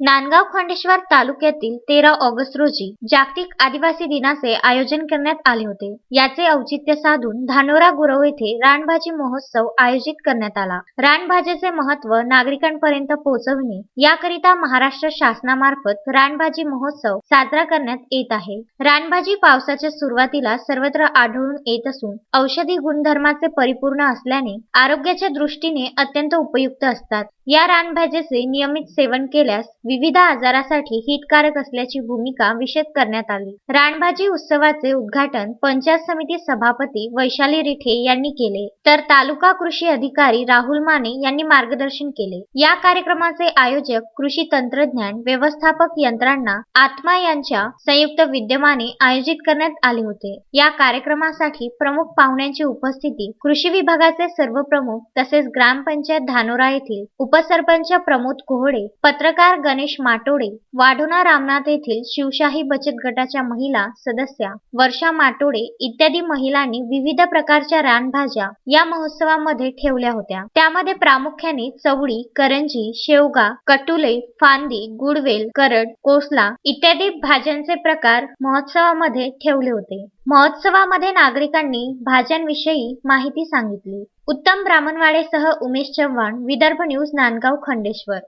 नांदगाव खंडेश्वर तालुक्यातील तेरा ऑगस्ट रोजी जागतिक आदिवासी दिनाचे आयोजन करण्यात आले होते. याचे औचित्य साधून धानोरा गुरव येथे रानभाजी महोत्सव आयोजित करण्यात आला. रानभाजीचे महत्त्व नागरिकांपर्यंत पोहोचविणे याकरिता महाराष्ट्र शासनामार्फत रानभाजी महोत्सव साजरा करण्यात येत आहे. रानभाजी पावसाच्या सुरुवातीला सर्वत्र आढळून येत असून औषधी गुणधर्माचे परिपूर्ण असल्याने आरोग्याच्या दृष्टीने अत्यंत उपयुक्त असतात. या रानभाजीचे नियमित सेवन केल्यास विविध आजारासाठी हितकारक असल्याची भूमिका विशद करण्यात आली. रानभाजी उत्सवाचे उद्घाटन पंचायत समिती सभापती वैशाली रिठे यांनी केले. तर तालुका कृषी अधिकारी राहुल माने यांनी मार्गदर्शन केले. या कार्यक्रमाचे आयोजक कृषी तंत्रज्ञान व्यवस्थापक यंत्रणा आत्मा यांच्या संयुक्त विद्यमाने आयोजित करण्यात आले होते. या कार्यक्रमासाठी प्रमुख पाहुण्यांची उपस्थिती कृषी विभागाचे सर्व प्रमुख तसेच ग्रामपंचायत धानोरा येथील उपसरपंच प्रमोद कोहडे पत्रकार गण गणेश माटोडे वाढोणा रामनाथ येथील शिवशाही बचत गटाच्या महिला सदस्या वर्षा माटोडे इत्यादी महिलांनी विविध प्रकारच्या रानभाज्या या महोत्सवामध्ये ठेवल्या होत्या. त्यामध्ये प्रामुख्याने चवळी करंजी शेवगा कटुले फांदी गुडवेल करड कोसला इत्यादी भाज्यांचे प्रकार महोत्सवामध्ये ठेवले होते. महोत्सवामध्ये नागरिकांनी भाज्यांविषयी माहिती सांगितली. उत्तम ब्राह्मणवाडेसह उमेश चव्हाण विदर्भ न्यूज नांदगाव खंडेश्वर.